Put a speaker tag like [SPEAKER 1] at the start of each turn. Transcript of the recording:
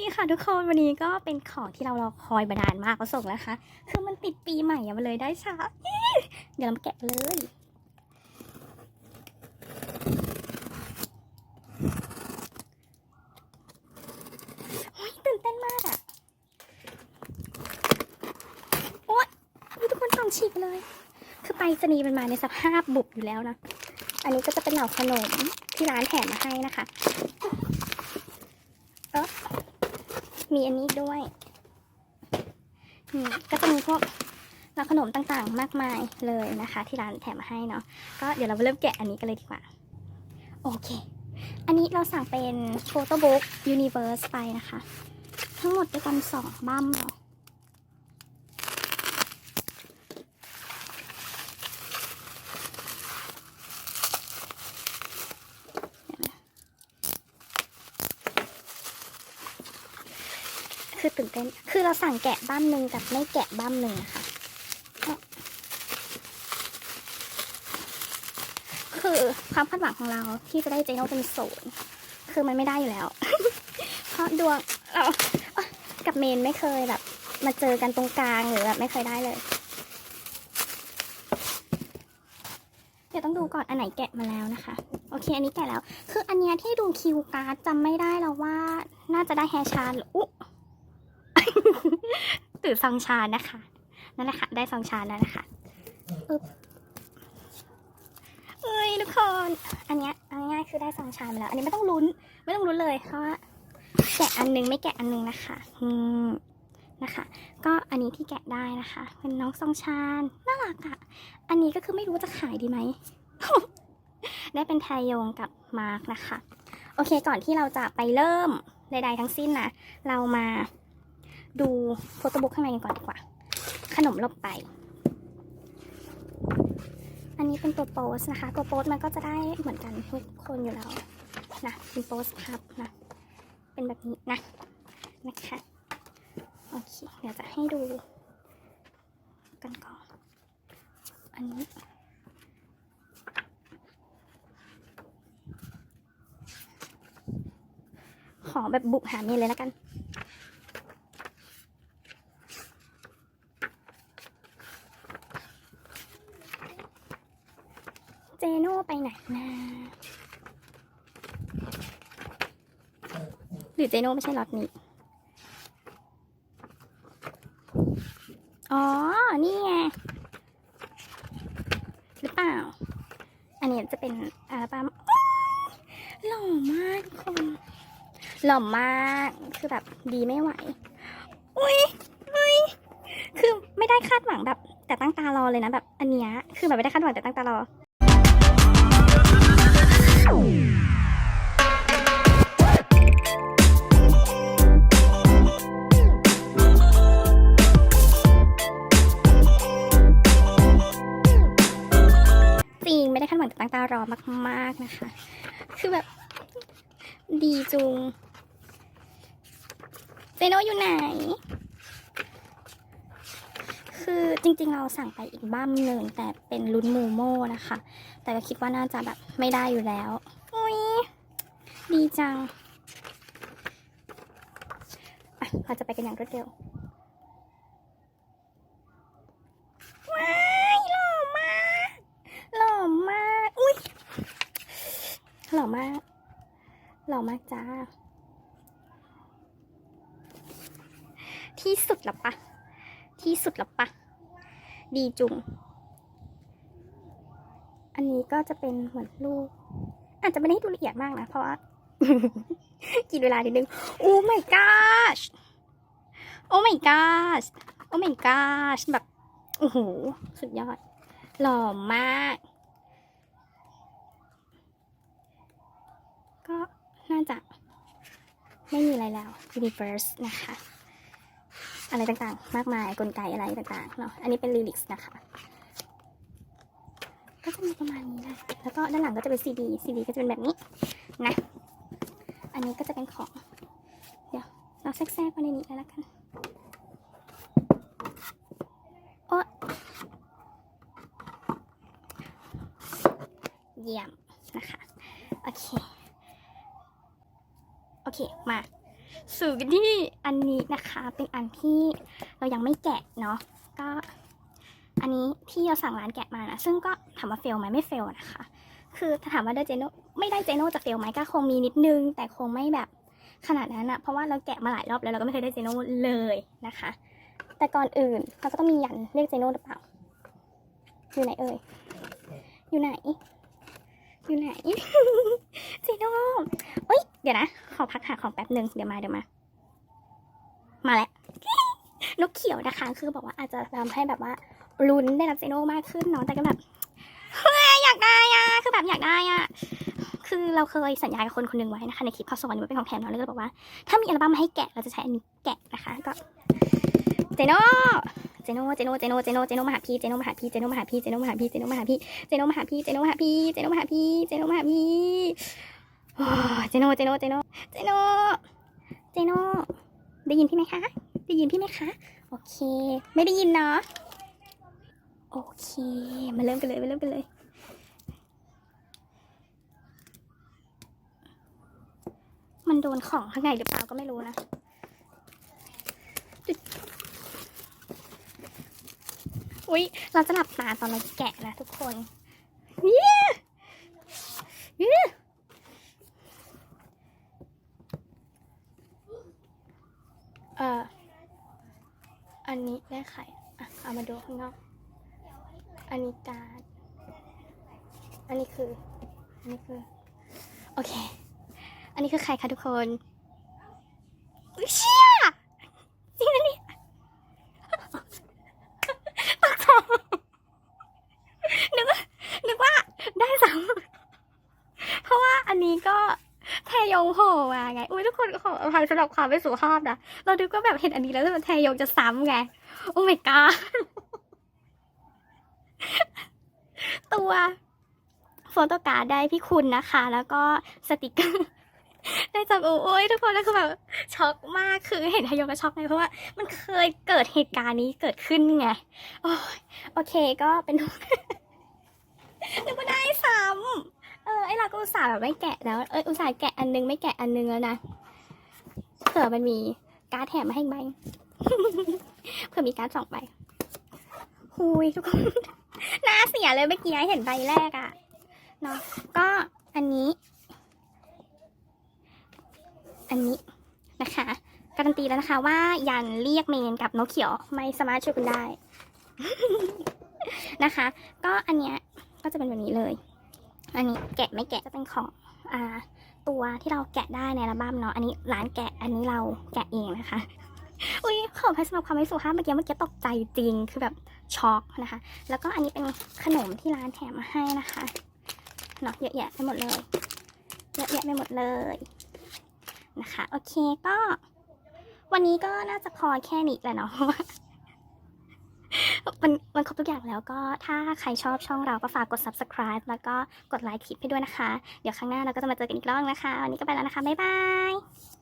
[SPEAKER 1] ดีค่ะทุกคนวันนี้ก็เป็นของที่เรารอคอยมานานมากก็ส่งแล้วค่ะคือมันติดปีใหม่อะมันเลยได้ช้าเดี๋ยวเรามาแกะเลย โอ้ยตื่นเต้นมากอะโอ๊ยทุกคนฟังฉีกเลย คือไปรษณีมันมาในสภาพบุบอยู่แล้วนะ อันนี้ก็จะเป็นเหล่าขนมที่ร้านแถมมาให้นะคะ มีอันนี้ด้วยก็จะมีพวกร้านขนมต่างๆ มากมายเลยนะคะ ที่ร้านแถมมาให้เนาะก็เดี๋ยวเราเริ่มแกะอันนี้กันเลยดีกว่า โอเค อันนี้เราสั่งเป็นโฟโต้บุ๊กยูนิเวอร์สไปนะคะ ทั้งหมดด้วยกันสองบั้มเนาะ คือตื่นเต้น คือเราสั่งแกะบ้ามหนึ่งกับไม่แกะบ้ามหนึ่งค่ะ คือความคาดหวังของเราที่จะได้เจโนเป็นศูนย์คือมันไม่ได้อยู่แล้ว เพราะดวงเรากับเมนไม่เคยแบบ มาเจอกันตรงกลางหรือแบบไม่เคยได้เลย เดี๋ยวต้องดูก่อนอันไหนแกะมาแล้วนะคะ โอเค อันนี้แกะแล้ว คืออันเนี้ยที่ดูคิวการ์ดจำไม่ได้แล้วว่าน่าจะได้แฮร์ชาร์ห รือซองชานะคะ นั่นแหละค่ะ ได้ซองชาแล้วนะคะอึ๊บเอ้ยทุกคน อันเนี้ยเอาง่ายๆคือได้ซองชามาแล้ว อันนี้ไม่ต้องลุ้น ไม่ต้องลุ้นเลยเพราะว่าแกะอันนึงไม่แกะอันนึงนะคะอืมนะคะ ก็อันนี้ที่แกะได้นะคะ เป็นน้องซองชาญน่ารักอะ่ะ อันนี้ก็คือไม่รู้จะขายดีไหม ได้เป็นไทโยงกับมาร์กนะคะ โอเคก่อนที่เราจะไปเริ่มใดๆทั้งสิ้นนะ เรามา ดูโฟโต้บุ๊กข้างในกันก่อนดีกว่า ขนมลบไป อันนี้เป็นตัวโปสนะคะ ตัวโปสมันก็จะได้เหมือนกันทุกคนอยู่แล้วนะ เป็นโปสพับนะ เป็นแบบนี้นะ นะคะ โอเค เดี๋ยวจะให้ดูกันก่อน อันนี้ขอแบบบุกหาเมนเลยแล้วกัน โน่ไปไหนนะ หรือเจโน่ไม่ใช่ล็อตนี้ อ๋อ นี่ไง หรือเปล่า อันนี้จะเป็นอัลบั้มหล่อมากทุกคนหล่อมาก คือแบบดีไม่ไหว อุ้ยอุ้ยคือไม่ได้คาดหวังแบบแต่ตั้งตารอเลยนะแบบอันเนี้ยคือแบบไม่ได้คาดหวังแต่ตั้งตารอ จริงไม่ได้คาดหวังแต่ตั้งตารอมาก ๆ นะคะ คือแบบ ดีจุงเจโนอยู่ไหน คือจริงๆเราสั่งไปอีกบ้ามหนึ่งแต่เป็นลุ้นมูโม่นะคะ แต่ก็คิดว่าน่าจะแบบไม่ได้อยู่แล้ว อุ้ยดีจังเราจะไปกันอย่างรวดเร็วว้ายหล่อมากหล่อมากอุ้ยหล่อมากหล่อมากจ้า ที่สุดละปะที่สุดละปะ ดีจุง อันนี้ก็จะเป็นเหมือนลูก อาจจะไม่ได้ดูละเอียดมากนะ เพราะว่ากินเวลานิดนึง โอ้ my gosh โอ้ my gosh โอ้ my gosh แบบ โอ้โห สุดยอด หล่อมาก ก็น่าจะไม่มีอะไรแล้ว Universe นะคะ อะไรต่างๆ มากมายกลไกอะไรต่างๆเนาะอันนี้เป็น Lyrics นะคะ ก็จะมีประมาณนี้แหละแล้วก็ด้านหลังก็จะเป็น CD CD ก็จะเป็นแบบนี้นะ อันนี้ก็จะเป็นของ เดี๋ยวเราแทรกๆมาในนี้แล้วกันโอ๊ะเยี่ยมนะคะ โอเค โอเค มา สู่กันที่อันนี้นะคะ เป็นอันที่เรายังไม่แกะเนาะก็อันนี้ที่เราสั่งร้านแกะมานะซึ่งก็ถามว่าเฟลไหมไม่เฟลนะคะ คือถ้าถามว่าได้เจโนไม่ได้เจโนจะเฟลไหมก็คงมีนิดนึง แต่คงไม่แบบขนาดนั้นอะเพราะว่าเราแกะมาหลายรอบแล้วเราก็ไม่เคยได้เจโนเลยนะคะ แต่ก่อนอื่นเราก็ต้องมียันเรียกเจโนหรือเปล่าอยู่ไหนเอ่ยอยู่ไหน อยู่ไหน เจโนเอ้ย ดี๋ยวนะ ขอพักหาของแป๊บหนึ่งเดี๋ยวมาเดี๋ยวมา มาแล้วนกเขียวนะคะคือบอกว่าอาจจะทำให้แบบว่าลุ้นได้รับเจโนมากขึ้นเนาะแต่ก็แบบเฮ้ยอยากได้อะคือแบบอยากได้อะคือเราเคยสัญญากับคนคนหนึ่งไว้นะคะในคลิปเขาสอนว่าเป็นของแถมเนาะแล้วก็บอกว่า ถ้ามีอัลบั้มมาให้แกะเราจะใช้อันนี้แกะนะคะ ก็เจโนเจโนเจโนเจโนเจโนเจโนมาหาพี่เจโนมาหาพี่เจโนมาหาพี่เจโนมาหาพี่เจโนมาหาพี่เจโนมาหาพี่เจโนมาหาพี่เจโนมาหาพี่เจโนมาหาพี่โอ้ย เจโนเจโนเจโนเจโนเจโนได้ยินพี่ไหมคะ ได้ยินพี่ไหมคะ โอเค ไม่ได้ยินเนาะ โอเค มาเริ่มกันเลย มาเริ่มกันเลย มันโดนของข้างในหรือเปล่าก็ไม่รู้นะอุ๊ย เราจะหลับตาตอนเราแกะนะทุกคน เย้เย้เอ่อ แก้ไข่อะเอามาดูข้างนอก อันนี้การ์ดอันนี้คือ อันนี้คือ โอเค อันนี้คือใครคะทุกคนอุ้ยเชี่ยจริงนะเนี่ย นึกว่านึกว่าได้ซ้ำเพราะว่าอันนี้ก็แท ยงโผล่มาไง อุ้ยทุกคนขออภัยสำหรับความไม่สุภาพนะ เราดูก็แบบเห็นอันนี้แล้วแทยงจะซ้ำไง โอ้ my god ตัวโฟโต้การ์ดได้พี่คุณนะคะ แล้วก็สติกเกอร์ได้จากโอ้ยทุกคนแล้วคือแบบช็อกมากคือเห็นทยงก็ช็อกไงเพราะว่ามันเคยเกิดเหตุการณ์นี้เกิดขึ้นไงโอ้ยโอเคก็เป็นนึกว่าได้ซ้ำ เออไอเราก็อุตส่าห์แบบไม่แกะแล้วเอออุตส่าห์แกะอันนึงไม่แกะอันนึงแล้วนะเผื่อมันมีการ์ดแถมมาให้อีกใบเผื่อมีการ์ดสองใบหุยทุกคนน่าเสียเลยเมื่อกี้เห็นใบแรกอะเนาะก็อันนี้ อันนี้นะคะการันตีแล้วนะคะว่ายันเรียกเมนกับนกเขียวไม่สามารถช่วยคุณได้นะคะ ก็อันเนี้ยก็จะเป็นแบบนี้เลย อันนี้แกะไม่แกะจะเป็นของอ่าตัวที่เราแกะได้ในอัลบั้มเนาะ อันนี้ร้านแกะ อันนี้เราแกะเองนะคะ อุ้ยขออภัยสำหรับความไม่สุภาพเมื่อกี้เมื่อกี้ตกใจจริง คือแบบช็อกนะคะ แล้วก็อันนี้เป็นขนมที่ร้านแถมมาให้นะคะเนาะเยอะแยะไปหมดเลย เยอะแยะไปหมดเลยนะคะ โอเคก็ วันนี้ก็น่าจะพอแค่นี้แหละเนาะ มันมันครบทุกอย่างแล้วก็ถ้าใครชอบช่องเราก็ฝากกด subscribe แล้วก็กดไลค์คลิปให้ด้วยนะคะ เดี๋ยวครั้งหน้าเราก็จะมาเจอกันอีกรอบนะคะ วันนี้ก็ไปแล้วนะคะ บ๊ายบาย